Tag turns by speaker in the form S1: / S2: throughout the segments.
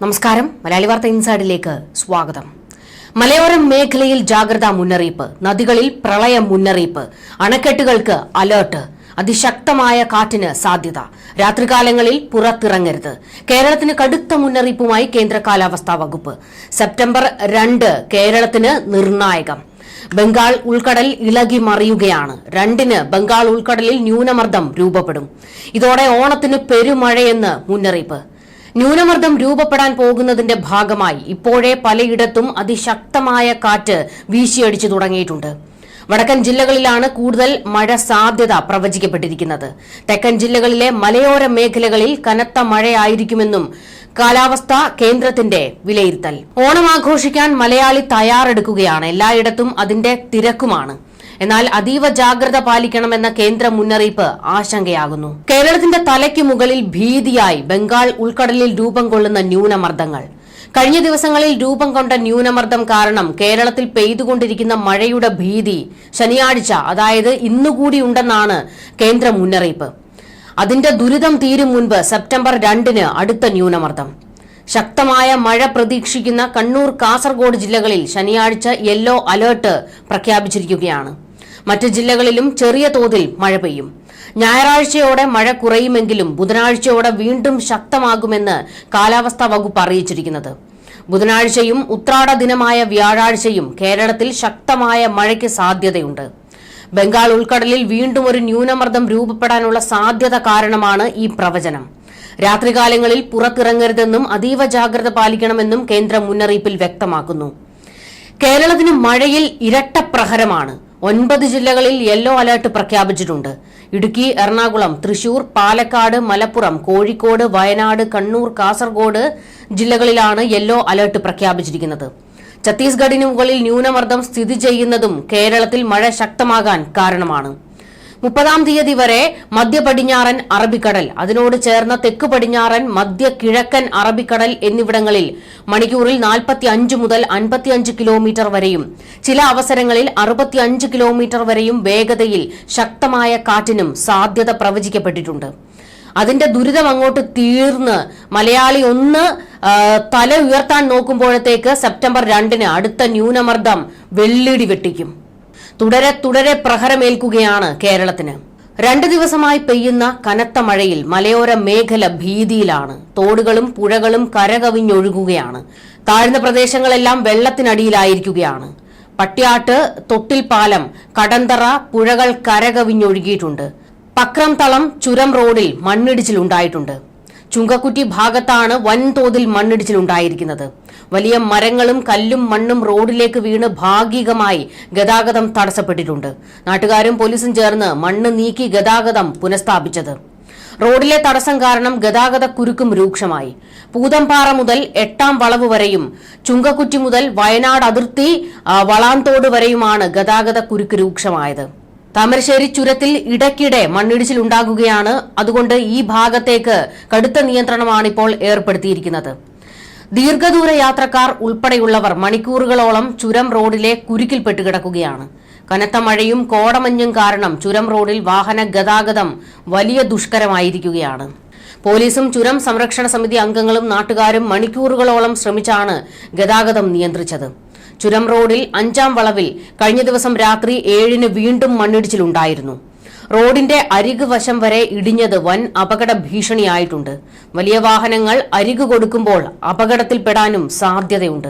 S1: നമസ്കാരം. മലയാളി വാർത്ത ഇൻസൈഡിലേക്ക് സ്വാഗതം. മലയോര മേഖലയിൽ ജാഗ്രതാ മുന്നറിയിപ്പ് നദികളിൽ പ്രളയ മുന്നറിയിപ്പ് അണക്കെട്ടുകൾക്ക് അലേർട്ട് അതിശക്തമായ കാറ്റിന് സാധ്യത രാത്രികാലങ്ങളിൽ പുറത്തിറങ്ങരുത്. കേരളത്തിന് കടുത്ത മുന്നറിയിപ്പുമായി കേന്ദ്ര കാലാവസ്ഥാ വകുപ്പ്. സെപ്റ്റംബർ രണ്ട് കേരളത്തിന് നിർണായകം. ബംഗാൾ ഉൾക്കടൽ ഇളകി മറിയുകയാണ്. രണ്ടിന് ബംഗാൾ ഉൾക്കടലിൽ ന്യൂനമർദ്ദം രൂപപ്പെടും. ഇതോടെ ഓണത്തിന് പെരുമഴയെന്ന് മുന്നറിയിപ്പ്. ന്യൂനമർദ്ദം രൂപപ്പെടാൻ പോകുന്നതിന്റെ ഭാഗമായി ഇപ്പോഴേ പലയിടത്തും അതിശക്തമായ കാറ്റ് വീശിയടിച്ചു തുടങ്ങിയിട്ടുണ്ട്. വടക്കൻ ജില്ലകളിലാണ് കൂടുതൽ മഴ സാധ്യത പ്രവചിക്കപ്പെട്ടിരിക്കുന്നത്. തെക്കൻ ജില്ലകളിലെ മലയോര മേഖലകളിൽ കനത്ത മഴയായിരിക്കുമെന്നും കാലാവസ്ഥാ കേന്ദ്രത്തിന്റെ വിലയിരുത്തൽ. ഓണം ആഘോഷിക്കാൻ മലയാളി തയ്യാറെടുക്കുകയാണ്. എല്ലായിടത്തും അതിന്റെ തിരക്കുമാണ്. എന്നാൽ അതീവ ജാഗ്രത പാലിക്കണമെന്ന കേന്ദ്ര മുന്നറിയിപ്പ് ആശങ്കയാകുന്നു. കേരളത്തിന്റെ തലയ്ക്ക് മുകളിൽ ഭീതിയായി ബംഗാൾ ഉൾക്കടലിൽ രൂപം കൊള്ളുന്ന ന്യൂനമർദ്ദങ്ങൾ. കഴിഞ്ഞ ദിവസങ്ങളിൽ രൂപം കൊണ്ട ന്യൂനമർദ്ദം കാരണം കേരളത്തിൽ പെയ്തുകൊണ്ടിരിക്കുന്ന മഴയുടെ ഭീതി ശനിയാഴ്ച അതായത് ഇന്നുകൂടി ഉണ്ടെന്നാണ് കേന്ദ്ര മുന്നറിയിപ്പ്. അതിന്റെ ദുരിതം തീരും മുൻപ് സെപ്റ്റംബർ രണ്ടിന് അടുത്ത ന്യൂനമർദ്ദം. ശക്തമായ മഴ പ്രതീക്ഷിക്കുന്ന കണ്ണൂർ കാസർഗോഡ് ജില്ലകളിൽ ശനിയാഴ്ച യെല്ലോ അലേർട്ട് പ്രഖ്യാപിച്ചിരിക്കുകയാണ്. മറ്റ് ജില്ലകളിലും ചെറിയ തോതിൽ മഴ പെയ്യും. ഞായറാഴ്ചയോടെ മഴ കുറയുമെങ്കിലും ബുധനാഴ്ചയോടെ വീണ്ടും ശക്തമാകുമെന്ന് കാലാവസ്ഥാ വകുപ്പ് അറിയിച്ചിരിക്കുന്നത്. ബുധനാഴ്ചയും ഉത്രാട ദിനമായ വ്യാഴാഴ്ചയും കേരളത്തിൽ ശക്തമായ മഴയ്ക്ക് സാധ്യതയുണ്ട്. ബംഗാൾ ഉൾക്കടലിൽ വീണ്ടും ഒരു ന്യൂനമർദ്ദം രൂപപ്പെടാനുള്ള സാധ്യത കാരണമാണ് ഈ പ്രവചനം. രാത്രികാലങ്ങളിൽ പുറത്തിറങ്ങരുതെന്നും അതീവ ജാഗ്രത പാലിക്കണമെന്നും കേന്ദ്ര മുന്നറിയിപ്പിൽ വ്യക്തമാക്കുന്നു. കേരളത്തിന് മഴയിൽ ഇരട്ട പ്രഹരമാണ്. ഒൻപത് ജില്ലകളിൽ യെല്ലോ അലർട്ട് പ്രഖ്യാപിച്ചിട്ടുണ്ട്. ഇടുക്കി എറണാകുളം തൃശൂർ പാലക്കാട് മലപ്പുറം കോഴിക്കോട് വയനാട് കണ്ണൂർ കാസർഗോഡ് ജില്ലകളിലാണ് യെല്ലോ അലർട്ട് പ്രഖ്യാപിച്ചിരിക്കുന്നത്. ഛത്തീസ്ഗഡിന് മുകളിൽ ന്യൂനമർദ്ദം സ്ഥിതി ചെയ്യുന്നതും കേരളത്തിൽ മഴ ശക്തമാകാൻ കാരണമാണ്. മുപ്പതാം തീയതി വരെ മധ്യ പടിഞ്ഞാറൻ അറബിക്കടൽ അതിനോട് ചേർന്ന തെക്ക് പടിഞ്ഞാറൻ മധ്യ കിഴക്കൻ അറബിക്കടൽ എന്നിവിടങ്ങളിൽ മണിക്കൂറിൽ നാൽപ്പത്തി അഞ്ച് മുതൽ അൻപത്തിയഞ്ച് കിലോമീറ്റർ വരെയും ചില അവസരങ്ങളിൽ അറുപത്തിയഞ്ച് കിലോമീറ്റർ വരെയും വേഗതയിൽ ശക്തമായ കാറ്റിനും സാധ്യത പ്രവചിക്കപ്പെട്ടിട്ടുണ്ട്. അതിന്റെ ദുരിതം അങ്ങോട്ട് തീർന്ന് മലയാളി ഒന്ന് തല ഉയർത്താൻ നോക്കുമ്പോഴത്തേക്ക് സെപ്റ്റംബർ രണ്ടിന് അടുത്ത ന്യൂനമർദ്ദം വെള്ളിടി വെട്ടിക്കും. തുടരെ തുടരെ പ്രഹരമേൽക്കുകയാണ് കേരളത്തിന്. രണ്ട് ദിവസമായി പെയ്യുന്ന കനത്ത മഴയിൽ മലയോര മേഖല ഭീതിയിലാണ്. തോടുകളും പുഴകളും കരകവിഞ്ഞൊഴുകുകയാണ്. താഴ്ന്ന പ്രദേശങ്ങളെല്ലാം വെള്ളത്തിനടിയിലായിരിക്കുകയാണ്. പട്ട്യാട്ട് തൊട്ടിൽ പാലം കടന്തറ പുഴകൾ കരകവിഞ്ഞൊഴുകിയിട്ടുണ്ട്. പക്രംതളം ചുരം റോഡിൽ മണ്ണിടിച്ചിലുണ്ടായിട്ടുണ്ട്. ചുങ്കക്കുറ്റി ഭാഗത്താണ് വൻതോതിൽ മണ്ണിടിച്ചിലുണ്ടായിരിക്കുന്നത്. വലിയ മരങ്ങളും കല്ലും മണ്ണും റോഡിലേക്ക് വീണ് ഭാഗികമായി ഗതാഗതം തടസ്സപ്പെട്ടിട്ടുണ്ട്. നാട്ടുകാരും പോലീസും ചേർന്ന് മണ്ണ് നീക്കി ഗതാഗതം പുനഃസ്ഥാപിച്ചത്. റോഡിലെ തടസ്സം കാരണം ഗതാഗത കുരുക്കും രൂക്ഷമായി. പൂതംപാറ മുതൽ എട്ടാം വളവ് വരെയും ചുങ്കക്കുറ്റി മുതൽ വയനാട് അതിർത്തി വളാന്തോട് വരെയുമാണ് ഗതാഗത കുരുക്ക് രൂക്ഷമായത്. താമരശ്ശേരി ചുരത്തിൽ ഇടയ്ക്കിടെ മണ്ണിടിച്ചിൽ ഉണ്ടാകുകയാണ് അതുകൊണ്ട് ഈ ഭാഗത്തേക്ക് കടുത്ത നിയന്ത്രണമാണ് ഇപ്പോൾ ഏർപ്പെടുത്തിയിരിക്കുന്നത്. ദീർഘദൂര യാത്രക്കാർ ഉൾപ്പെടെയുള്ളവർ മണിക്കൂറുകളോളം ചുരം റോഡിലെ കുരുക്കിൽപ്പെട്ട് കിടക്കുകയാണ്. കനത്ത മഴയും കോടമഞ്ഞും കാരണം ചുരം റോഡിൽ വാഹന ഗതാഗതം വലിയ ദുഷ്കരമായിരിക്കുകയാണ്. പോലീസും ചുരം സംരക്ഷണ സമിതി അംഗങ്ങളും നാട്ടുകാരും മണിക്കൂറുകളോളം ശ്രമിച്ചാണ് ഗതാഗതം നിയന്ത്രിച്ചത്. ചുരം റോഡിൽ അഞ്ചാം വളവിൽ കഴിഞ്ഞ ദിവസം രാത്രി ഏഴിന് വീണ്ടും മണ്ണിടിച്ചിലുണ്ടായിരുന്നു. റോഡിന്റെ അരികു വശം വരെ ഇടിഞ്ഞത് വൻ അപകട ഭീഷണിയായിട്ടുണ്ട്. വലിയ വാഹനങ്ങൾ അരികു കൊടുക്കുമ്പോൾ അപകടത്തിൽപ്പെടാനും സാധ്യതയുണ്ട്.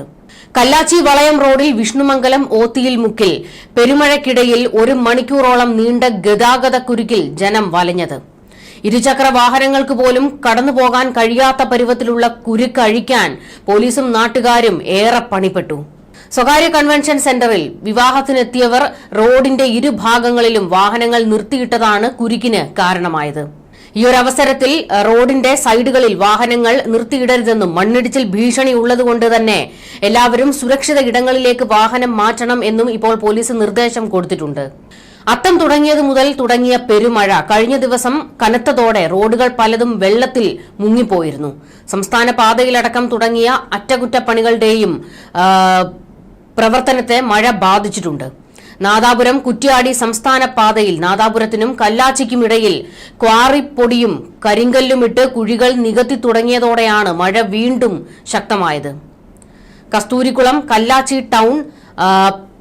S1: കല്ലാച്ചി വളയം റോഡിൽ വിഷ്ണുമംഗലം ഓത്തിയിൽ മുക്കിൽ പെരുമഴയ്ക്കിടയിൽ ഒരു മണിക്കൂറോളം നീണ്ട ഗതാഗത കുരുക്കിൽ ജനം വലഞ്ഞത്. ഇരുചക്ര വാഹനങ്ങൾക്ക് പോലും കടന്നുപോകാൻ കഴിയാത്ത പരുവത്തിലുള്ള കുരുക്കഴിക്കാൻ പോലീസും നാട്ടുകാരും ഏറെ പണിപ്പെട്ടു. സ്വകാര്യ കൺവെൻഷൻ സെന്ററിൽ വിവാഹത്തിനെത്തിയവർ റോഡിന്റെ ഇരുഭാഗങ്ങളിലും വാഹനങ്ങൾ നിർത്തിയിട്ടതാണ് കുരുക്കിന് കാരണമായത്. ഈ ഒരു അവസരത്തിൽ റോഡിന്റെ സൈഡുകളിൽ വാഹനങ്ങൾ നിർത്തിയിടരുതെന്നും മണ്ണിടിച്ചിൽ ഭീഷണി ഉള്ളതുകൊണ്ട് തന്നെ എല്ലാവരും സുരക്ഷിത ഇടങ്ങളിലേക്ക് വാഹനം മാറ്റണം എന്നും ഇപ്പോൾ പോലീസ് നിർദ്ദേശം കൊടുത്തിട്ടുണ്ട്. അത്തം തുടങ്ങിയതു മുതൽ തുടങ്ങിയ പെരുമഴ കഴിഞ്ഞ ദിവസം കനത്തതോടെ റോഡുകൾ പലതും വെള്ളത്തിൽ മുങ്ങിപ്പോയിരുന്നു. സംസ്ഥാന പാതയിലടക്കം തുടങ്ങിയ അറ്റകുറ്റപ്പണികളുടെയും പ്രവർത്തനത്തെ മഴ ബാധിച്ചിട്ടുണ്ട്. നാദാപുരം കുറ്റ്യാടി സംസ്ഥാന പാതയിൽ നാദാപുരത്തിനും കല്ലാച്ചിക്കും ഇടയിൽ ക്വാറിപ്പൊടിയും കരിങ്കല്ലുമിട്ട് കുഴികൾ നികത്തി തുടങ്ങിയതോടെയാണ് മഴ വീണ്ടും ശക്തമായത്. കസ്തൂരിക്കുളം കല്ലാച്ചി ടൗൺ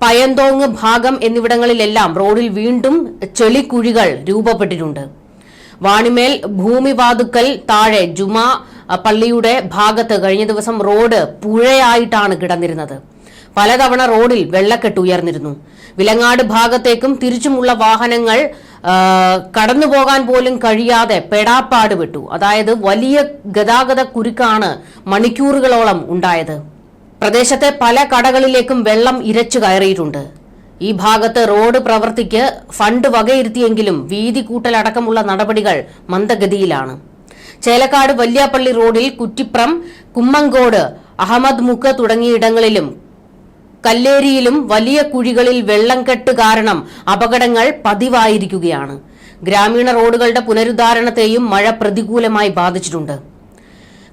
S1: പയന്തോങ് ഭാഗം എന്നിവിടങ്ങളിലെല്ലാം റോഡിൽ വീണ്ടും ചെളിക്കുഴികൾ രൂപപ്പെട്ടിട്ടുണ്ട്. വാണിമേൽ ഭൂമിവാതുക്കൽ താഴെ ജുമാ പള്ളിയുടെ ഭാഗത്ത് കഴിഞ്ഞ ദിവസം റോഡ് പുഴയായിട്ടാണ് കിടന്നിരുന്നത്. പലതവണ റോഡിൽ വെള്ളക്കെട്ട് ഉയർന്നിരുന്നു. വിലങ്ങാട് ഭാഗത്തേക്കും തിരിച്ചുമുള്ള വാഹനങ്ങൾ കടന്നുപോകാൻ പോലും കഴിയാതെ പെടാപ്പാട് വിട്ടു. അതായത് വലിയ ഗതാഗത കുരുക്കാണ് മണിക്കൂറുകളോളം ഉണ്ടായത്. പ്രദേശത്തെ പല കടകളിലേക്കും വെള്ളം ഇരച്ചു കയറിയിട്ടുണ്ട്. ഈ ഭാഗത്ത് റോഡ് പ്രവൃത്തിക്ക് ഫണ്ട് വകയിരുത്തിയെങ്കിലും വീതി കൂട്ടലടക്കമുള്ള നടപടികൾ മന്ദഗതിയിലാണ്. ചേലക്കാട് വല്യാപ്പള്ളി റോഡിൽ കുറ്റിപ്രം കുമ്മങ്കോട് അഹമ്മദ് മുക്ക് തുടങ്ങിയിടങ്ങളിലും കല്ലേരിയിലും വലിയ കുഴികളിൽ വെള്ളം കെട്ട് കാരണം അപകടങ്ങൾ പതിവായിരിക്കുകയാണ്. ഗ്രാമീണ റോഡുകളുടെ പുനരുദ്ധാരണത്തെയും മഴ പ്രതികൂലമായി ബാധിച്ചിട്ടുണ്ട്.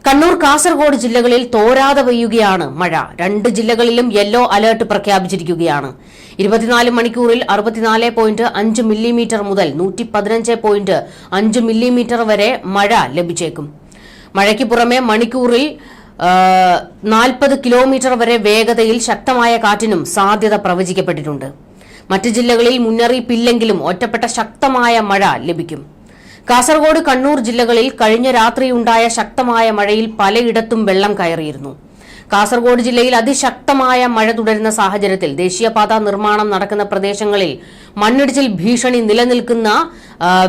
S1: കണ്ണൂർ കാസർഗോഡ് ജില്ലകളിൽ തോരാതെ പെയ്യുകയാണ് മഴ. രണ്ട് ജില്ലകളിലും യെല്ലോ അലർട്ട് പ്രഖ്യാപിച്ചിരിക്കുകയാണ്. ഇരുപത്തിനാല് മണിക്കൂറിൽ അറുപത്തിനാല് പോയിന്റ് അഞ്ച് മില്ലിമീറ്റർ മുതൽ നൂറ്റി പതിനഞ്ച് പോയിന്റ് അഞ്ച് മില്ലിമീറ്റർ വരെ മഴ ലഭിച്ചേക്കും. മഴയ്ക്ക് പുറമെ മണിക്കൂറിൽ നാൽപ്പത് കിലോമീറ്റർ വരെ വേഗതയിൽ ശക്തമായ കാറ്റിനും സാധ്യത പ്രവചിക്കപ്പെട്ടിട്ടുണ്ട്. മറ്റ് ജില്ലകളിൽ മുന്നറിയിപ്പില്ലെങ്കിലും ഒറ്റപ്പെട്ട ശക്തമായ മഴ ലഭിക്കും. കാസർഗോഡ് കണ്ണൂർ ജില്ലകളിൽ കഴിഞ്ഞ രാത്രിയുണ്ടായ ശക്തമായ മഴയിൽ പലയിടത്തും വെള്ളം കയറിയിരുന്നു. കാസർഗോഡ് ജില്ലയിൽ അതിശക്തമായ മഴ തുടരുന്ന സാഹചര്യത്തിൽ ദേശീയപാത നിർമ്മാണം നടക്കുന്ന പ്രദേശങ്ങളിൽ മണ്ണിടിച്ചിൽ ഭീഷണി നിലനിൽക്കുന്ന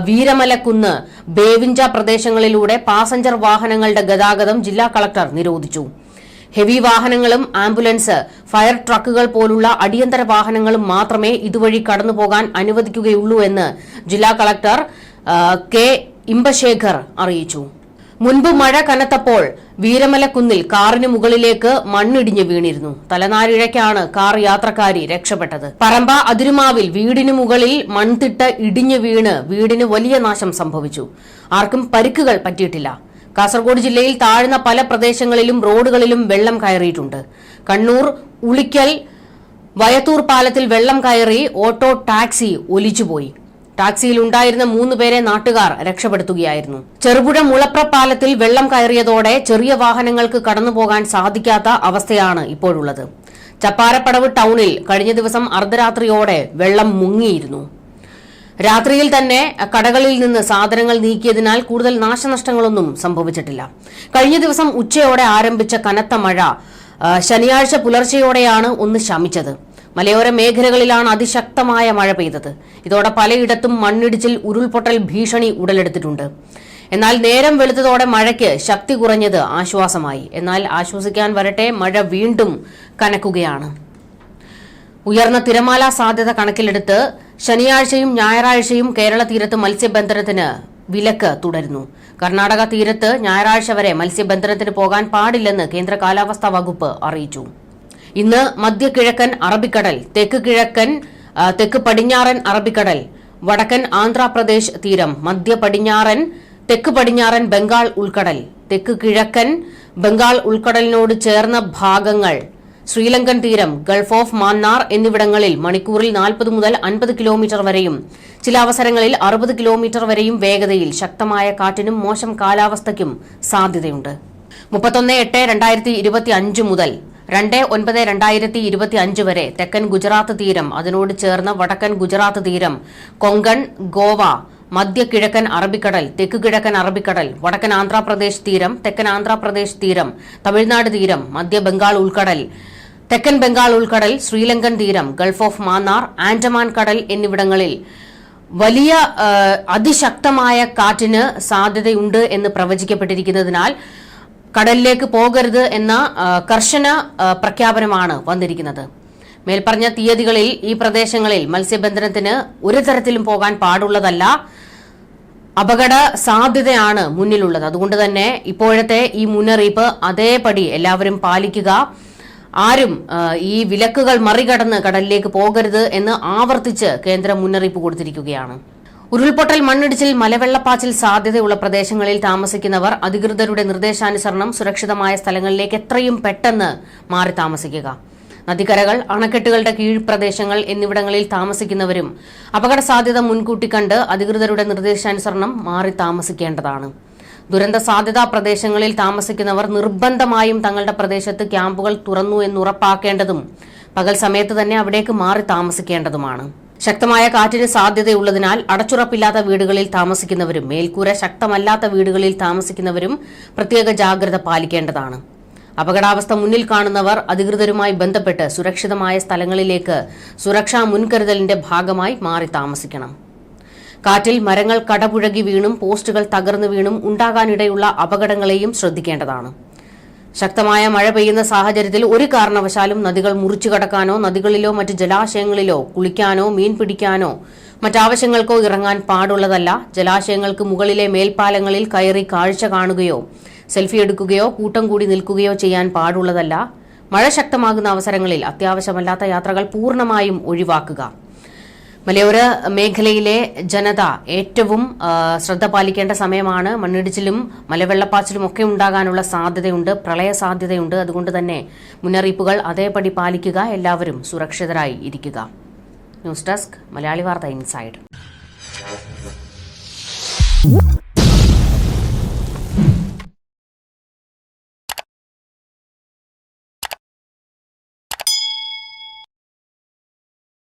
S1: വീരമലക്കുന്ന് ബേവിഞ്ച പ്രദേശങ്ങളിലൂടെ പാസഞ്ചർ വാഹനങ്ങളുടെ ഗതാഗതം ജില്ലാ കളക്ടർ നിരോധിച്ചു. ഹെവി വാഹനങ്ങളും ആംബുലൻസ് ഫയർ ട്രക്കുകൾ പോലുള്ള അടിയന്തര വാഹനങ്ങളും മാത്രമേ ഇതുവഴി കടന്നുപോകാൻ അനുവദിക്കുകയുള്ളൂ എന്ന് ജില്ലാ കളക്ടർ കെ. ഇമ്പശേഖർ അറിയിച്ചു. മുൻപ് മഴ കനത്തപ്പോൾ വീരമലക്കുന്നിൽ കാറിന് മുകളിലേക്ക് മണ്ണിടിഞ്ഞ് വീണിരുന്നു. തലനാരിഴയ്ക്കാണ് കാർ യാത്രക്കാരി രക്ഷപ്പെട്ടത്. പറമ്പ അതിരുമാവിൽ വീടിന് മുകളിൽ മൺതിട്ട് ഇടിഞ്ഞു വീണ് വീടിന് വലിയ നാശം സംഭവിച്ചു. ആർക്കും പരിക്കുകൾ പറ്റിയിട്ടില്ല. കാസർഗോഡ് ജില്ലയിൽ താഴ്ന്ന പല പ്രദേശങ്ങളിലും റോഡുകളിലും വെള്ളം കയറിയിട്ടുണ്ട്. കണ്ണൂർ ഉളിക്കൽ വയത്തൂർ പാലത്തിൽ വെള്ളം കയറി ഓട്ടോ ടാക്സി ഒലിച്ചുപോയി. ടാക്സിയിൽ ഉണ്ടായിരുന്ന മൂന്ന് പേരെ നാട്ടുകാർ രക്ഷപ്പെടുത്തുകയായിരുന്നു. ചെറുപുഴ മുളപ്ര പാലത്തിൽ വെള്ളം കയറിയതോടെ ചെറിയ വാഹനങ്ങൾക്ക് കടന്നുപോകാൻ സാധിക്കാത്ത അവസ്ഥയാണ് ഇപ്പോഴുള്ളത്. ചപ്പാരപ്പടവ് ടൗണിൽ കഴിഞ്ഞ ദിവസം അർദ്ധരാത്രിയോടെ വെള്ളം മുങ്ങിയിരുന്നു. രാത്രിയിൽ തന്നെ കടകളിൽ നിന്ന് സാധനങ്ങൾ നീക്കിയതിനാൽ കൂടുതൽ നാശനഷ്ടങ്ങളൊന്നും സംഭവിച്ചിട്ടില്ല. കഴിഞ്ഞ ദിവസം ഉച്ചയോടെ ആരംഭിച്ച കനത്ത മഴ ശനിയാഴ്ച പുലർച്ചെയോടെയാണ് ഒന്ന് ശമിച്ചത്. മലയോര മേഖലകളിലാണ് അതിശക്തമായ മഴ പെയ്തത്. ഇതോടെ പലയിടത്തും മണ്ണിടിച്ചിൽ ഉരുൾപൊട്ടൽ ഭീഷണി ഉടലെടുത്തിട്ടുണ്ട്. എന്നാൽ നേരം വെളുത്തതോടെ മഴയ്ക്ക് ശക്തി കുറഞ്ഞത് ആശ്വാസമായി. എന്നാൽ ആശ്വസിക്കാൻ വരട്ടെ മഴ വീണ്ടും കനക്കുകയാണ്. ഉയർന്ന തിരമാല സാധ്യത കണക്കിലെടുത്ത് ശനിയാഴ്ചയും ഞായറാഴ്ചയും കേരള തീരത്ത് മത്സ്യബന്ധനത്തിന് വിലക്ക് തുടരുന്നു. കർണാടക തീരത്ത് ഞായറാഴ്ച വരെ മത്സ്യബന്ധനത്തിന് പോകാൻ പാടില്ലെന്ന് കേന്ദ്ര കാലാവസ്ഥാ വകുപ്പ് അറിയിച്ചു. ഇന്ന് മധ്യകിഴക്കൻ അറബിക്കടൽ തെക്ക് കിഴക്കൻ തെക്ക് പടിഞ്ഞാറൻ അറബിക്കടൽ വടക്കൻ ആന്ധ്രാപ്രദേശ് തീരം മധ്യ പടിഞ്ഞാറൻ തെക്ക് പടിഞ്ഞാറൻ ബംഗാൾ ഉൾക്കടൽ തെക്ക് കിഴക്കൻ ബംഗാൾ ഉൾക്കടലിനോട് ചേർന്ന ഭാഗങ്ങൾ ശ്രീലങ്കൻ തീരം ഗൾഫ് ഓഫ് മാന്നാർ എന്നിവിടങ്ങളിൽ മണിക്കൂറിൽ നാൽപ്പത് മുതൽ അൻപത് കിലോമീറ്റർ വരെയും ചില അവസരങ്ങളിൽ അറുപത് കിലോമീറ്റർ വരെയും വേഗതയിൽ ശക്തമായ കാറ്റിനും മോശം കാലാവസ്ഥയ്ക്കും സാധ്യതയുണ്ട്. മുപ്പത്തൊന്ന് എട്ട് രണ്ടായിരത്തി ഇരുപത്തി അഞ്ച് മുതൽ രണ്ട് ഒൻപത് രണ്ടായിരത്തി ഇരുപത്തി അഞ്ച് വരെ തെക്കൻ ഗുജറാത്ത് തീരം അതിനോട് ചേർന്ന വടക്കൻ ഗുജറാത്ത് തീരം കൊങ്കൺ ഗോവ മധ്യ കിഴക്കൻ അറബിക്കടൽ തെക്ക് കിഴക്കൻ അറബിക്കടൽ വടക്കൻ ആന്ധ്രാപ്രദേശ് തീരം തെക്കൻ ആന്ധ്രാപ്രദേശ് തീരം തമിഴ്നാട് തീരം മധ്യ ബംഗാൾ ഉൾക്കടൽ തെക്കൻ ബംഗാൾ ഉൾക്കടൽ ശ്രീലങ്കൻ തീരം ഗൾഫ് ഓഫ് മാന്നാർ ആൻഡമാൻ കടൽ എന്നിവിടങ്ങളിൽ. വലിയ അതിശക്തമായ കാറ്റിന് സാധ്യതയുണ്ട് എന്ന് പ്രവചിക്കപ്പെട്ടിരിക്കുന്നതിനാൽ കടലിലേക്ക് പോകരുത് എന്ന കർശന പ്രഖ്യാപനമാണ് വന്നിരിക്കുന്നത്. മേൽപ്പറഞ്ഞ തീയതികളിൽ ഈ പ്രദേശങ്ങളിൽ മത്സ്യബന്ധനത്തിന് ഒരു തരത്തിലും പോകാൻ പാടുള്ളതല്ല അപകട സാധ്യതയാണ് മുന്നിലുള്ളത്. അതുകൊണ്ട് തന്നെ ഇപ്പോഴത്തെ ഈ മുന്നറിയിപ്പ് അതേപടി എല്ലാവരും പാലിക്കുക. ആരും ഈ വിലക്കുകൾ മറികടന്ന് കടലിലേക്ക് പോകരുത് എന്ന് ആവർത്തിച്ച് കേന്ദ്രം മുന്നറിയിപ്പ് കൊടുത്തിരിക്കുകയാണ്. ഉരുൾപൊട്ടൽ മണ്ണിടിച്ചിൽ മലവെള്ളപ്പാച്ചിൽ സാധ്യതയുള്ള പ്രദേശങ്ങളിൽ താമസിക്കുന്നവർ അധികൃതരുടെ നിർദ്ദേശാനുസരണം സുരക്ഷിതമായ സ്ഥലങ്ങളിലേക്ക് എത്രയും പെട്ടെന്ന് മാറി താമസിക്കുക. നദിക്കരകൾ അണക്കെട്ടുകളുടെ കീഴ്പ്രദേശങ്ങൾ എന്നിവിടങ്ങളിൽ താമസിക്കുന്നവരും അപകട സാധ്യത മുൻകൂട്ടി കണ്ട് അധികൃതരുടെ നിർദ്ദേശാനുസരണം മാറി താമസിക്കേണ്ടതാണ്. ദുരന്ത സാധ്യതാ പ്രദേശങ്ങളിൽ താമസിക്കുന്നവർ നിർബന്ധമായും തങ്ങളുടെ പ്രദേശത്ത് ക്യാമ്പുകൾ തുറന്നു എന്നുറപ്പാക്കേണ്ടതും പകൽ സമയത്ത് തന്നെ അവിടേക്ക് മാറി താമസിക്കേണ്ടതുമാണ്. ശക്തമായ കാറ്റിന് സാധ്യതയുള്ളതിനാൽ അടച്ചുറപ്പില്ലാത്ത വീടുകളിൽ താമസിക്കുന്നവരും മേൽക്കൂര ശക്തമല്ലാത്ത വീടുകളിൽ താമസിക്കുന്നവരും പ്രത്യേക ജാഗ്രത പാലിക്കേണ്ടതാണ്. അപകടാവസ്ഥ മുന്നിൽ കാണുന്നവർ അധികൃതരുമായി ബന്ധപ്പെട്ട് സുരക്ഷിതമായ സ്ഥലങ്ങളിലേക്ക് സുരക്ഷാ മുൻകരുതലിന്റെ ഭാഗമായി മാറി താമസിക്കണം. കാറ്റിൽ മരങ്ങൾ കടപുഴകി വീണും പോസ്റ്റുകൾ തകർന്നു വീണും ഉണ്ടാകാനിടയുള്ള അപകടങ്ങളെയും ശ്രദ്ധിക്കേണ്ടതാണ്. ശക്തമായ മഴ പെയ്യുന്ന സാഹചര്യത്തിൽ ഒരു കാരണവശാലും നദികൾ മുറിച്ചു കടക്കാനോ നദികളിലോ മറ്റ് ജലാശയങ്ങളിലോ കുളിക്കാനോ മീൻ പിടിക്കാനോ മറ്റാവശ്യങ്ങൾക്കോ ഇറങ്ങാൻ പാടുള്ളതല്ല. ജലാശയങ്ങൾക്ക് മുകളിലെ മേൽപ്പാലങ്ങളിൽ കയറി കാഴ്ച കാണുകയോ സെൽഫി എടുക്കുകയോ കൂട്ടം കൂടി നിൽക്കുകയോ ചെയ്യാൻ പാടുള്ളതല്ല. മഴ ശക്തമാകുന്ന അവസരങ്ങളിൽ അത്യാവശ്യമല്ലാത്ത യാത്രകൾ പൂർണമായും ഒഴിവാക്കുക. മലയോര മേഖലയിലെ ജനത ഏറ്റവും ശ്രദ്ധ പാലിക്കേണ്ട സമയമാണ്. മണ്ണിടിച്ചിലും മലവെള്ളപ്പാച്ചിലും ഒക്കെ ഉണ്ടാകാനുള്ള സാധ്യതയുണ്ട് പ്രളയ സാധ്യതയുണ്ട്. അതുകൊണ്ട് തന്നെ മുന്നറിയിപ്പുകൾ അതേപടി പാലിക്കുക എല്ലാവരും സുരക്ഷിതരായി ഇരിക്കുക. ന്യൂസ് ഡെസ്ക് മലയാളി വാർത്ത ഇൻസൈഡ്.